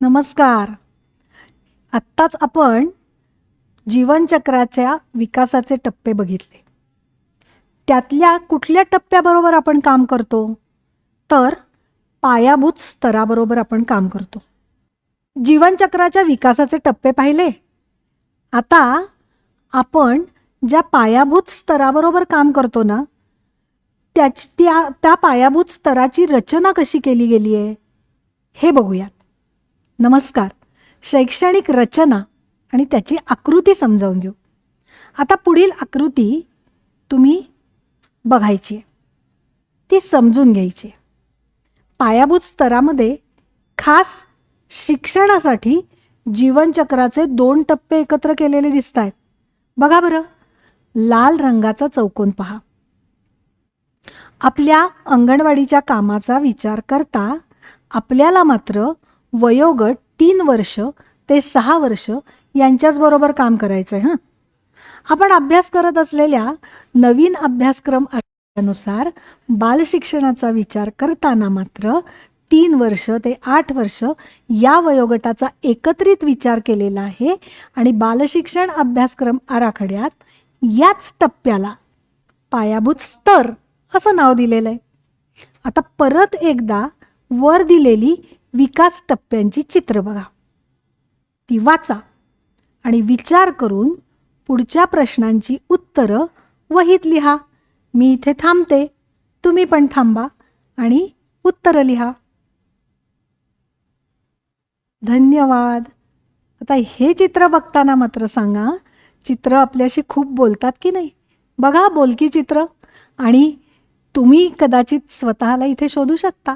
नमस्कार. आत्ताच आपण जीवनचक्राच्या विकासाचे टप्पे बघितले. त्यातल्या कुठल्या टप्प्याबरोबर आपण काम करतो? तर पायाभूत स्तराबरोबर आपण काम करतो. जीवनचक्राच्या विकासाचे टप्पे पाहिले? आता आपण ज्या पायाभूत स्तराबरोबर काम करतो ना त्याच त्या त्या पायाभूत स्तराची रचना कशी केली गेली आहे हे बघूयात. नमस्कार. शैक्षणिक रचना आणि त्याची आकृती समजावून घेऊ. आता पुढील आकृती तुम्ही बघायची आहे. ती समजून घ्यायची आहे. पायाभूत स्तरामध्ये खास शिक्षणासाठी जीवनचक्राचे दोन टप्पे एकत्र केलेले दिसत आहेत. बघा बरं. लाल रंगाचा चौकोन पहा. आपल्या अंगणवाडीच्या कामाचा विचार करता आपल्याला मात्र वयोगट तीन वर्ष ते सहा वर्ष यांच्याच बरोबर काम करायचं आहे हं. आपण अभ्यास करत असलेल्या नवीन अभ्यासक्रमनुसार बालशिक्षणाचा विचार करताना मात्र तीन वर्ष ते आठ वर्ष या वयोगटाचा एकत्रित विचार केलेला आहे आणि बालशिक्षण अभ्यासक्रम आराखड्यात याच टप्प्याला पायाभूत स्तर असं नाव दिलेलं आहे आता परत एकदा वर दिलेली विकास टप्प्यांची चित्र बघा. ती वाचा आणि विचार करून पुढच्या प्रश्नांची उत्तरं वहीत लिहा. मी इथे थांबते. तुम्ही पण थांबा आणि उत्तरं लिहा. धन्यवाद. आता हे चित्र बघताना मात्र सांगा चित्र आपल्याशी खूप बोलतात की नाही? बघा बोलकी चित्र आणि तुम्ही कदाचित स्वतःला इथे शोधू शकता.